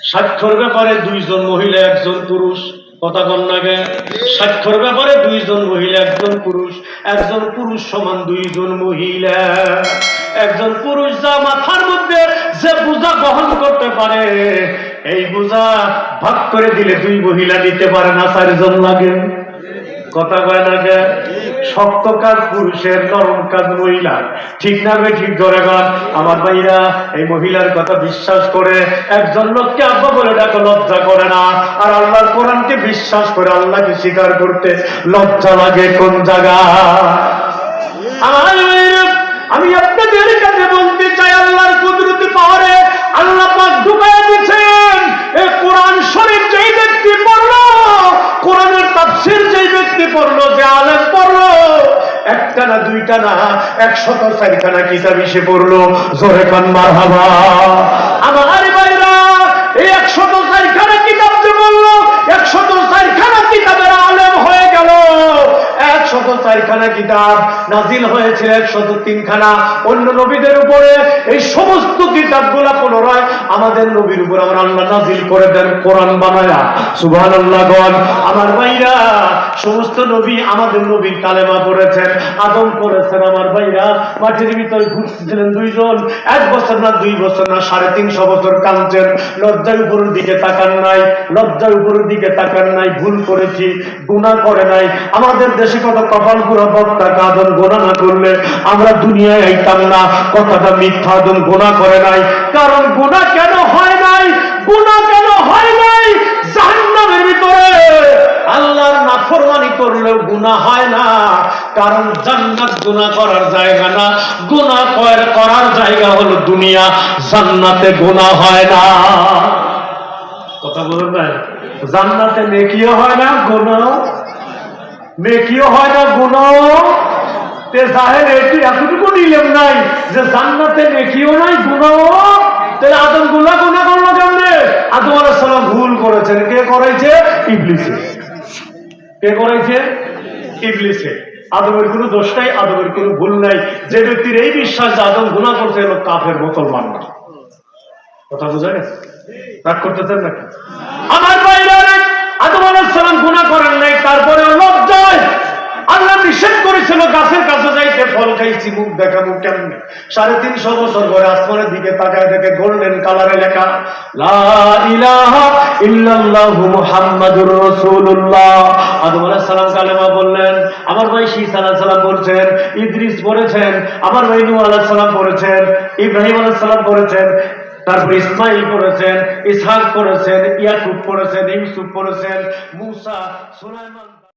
স্বাক্ষর ব্যাপারে দুইজন মহিলা, একজন পুরুষ। কথা কন্যাকে স্বাক্ষর ব্যাপারে দুইজন মহিলা, একজন পুরুষ। একজন পুরুষ সমান দুইজন মহিলা। একজন পুরুষ যা মাথার মধ্যে যে বোঝা বহন করতে পারে, এই বোঝা ভাগ করে দিলে দুই মহিলা দিতে পারে না, চারজন লাগে। কথা কয় না শক্ত কাজ পুরুষের, নরম কাজ মহিলার। ঠিক না বে ঠিক ধরে গান আমার ভাইরা, এই মহিলার কথা বিশ্বাস করে একজন লোককে আব্বা বলে ডাকো, লজ্জা করে না। আর আল্লাহর কোরআনকে বিশ্বাস করে আল্লাহকে স্বীকার করতে লজ্জা লাগে কোন জায়গা আমার আমি আপনাদের কাছে বলতে চাই, আল্লাহর কুদরতি পাহাড়ে একটা না দুইটা না একশত চারিখানা কিতাব এসে পড়ল জোরে কান মারহাবা। আমার একশত চারখানা কিতাব নাজিল হয়েছে একশত তিনখানা। অন্য নবীদের উপরে এই সমস্ত কিতাবগুলা পুনরায় আমাদের নবীর উপর আমার আল্লাহ নাজিল করে দেন, কোরআন বানায়া। সুবহান আল্লাহ গণ। আমার ভাইরা, সমস্ত নবী আমাদের নবীর কালেমা পড়েছেন, আদম পড়েছেন আমার ভাইরা। মাটির ভিতরে ঘুরতেছিলেন দুইজন। এক বছর না দুই বছর না, সাড়ে তিনশো বছর কাঁদছেন। লজ্জার উপরের দিকে তাকান নাই, লজ্জার উপরের দিকে তাকান নাই, ভুল করেছি গুণা করে নাই। আমাদের দেশে কত কপাল পুরো বক্তা কাদন গোনা না করলে আমরা দুনিয়ায় আইতাম না। কথাটা মিথ্যা আদম গোনা করে নাই। কারণ গুণা কেন হয় নাই? গুণা কেন হয় নাই? জাহান্নামের ভিতরে। আল্লাহর নাফরমানি করলেও হয় না। কারণ জান্নাত গুনাহ করার জায়গা না। করার জায়গা হলো দুনিয়া। জান্নাতে গুনাহ হয় না। কথা বলুন জান্নাতে নেকিও হয় না গুনাহ নেকিও হয় না এটি এতটুকু নিলেম নাই যে জান্নাতে নাই তাহলে আদমগুলা গুনাহ করল কেমনে? আদম ভুল করেছেন। কে করাইছে ইবলিসে। কে করাইছে ইবলিসে। আদমের কোনো দোষ নাই, আদমের কোনো ভুল নাই। যে ব্যক্তির এই বিশ্বাস যে আদম গুণা করছে এলো কাফের, মুসলমান না। কথা বোঝা গেছে রাগ করতেছেন নাকি? আমার বাইরে আদম আলাইহিস সালাম গুনাহ করেন নাই তারপরে যাইতে ফল খাইছি, মুখ দেখাবো কেমনে? সাড়ে তিনশো বছর পরে আসমানের দিকে তাকায় দেখে গোল্ডেন কালারে লেখা বললেন, আমার ভাই শীস আলাইহিস সালাম বলছেন, ইদ্রিস পড়েছেন আমার ভাই সালাম ইব্রাহিম সালাম তারপর ইসমাইল পড়েছেন ইসহাক পড়েছেন ইয়াকুব পড়েছেন ইউসুফ পড়েছেন মুসা, সুলাইমান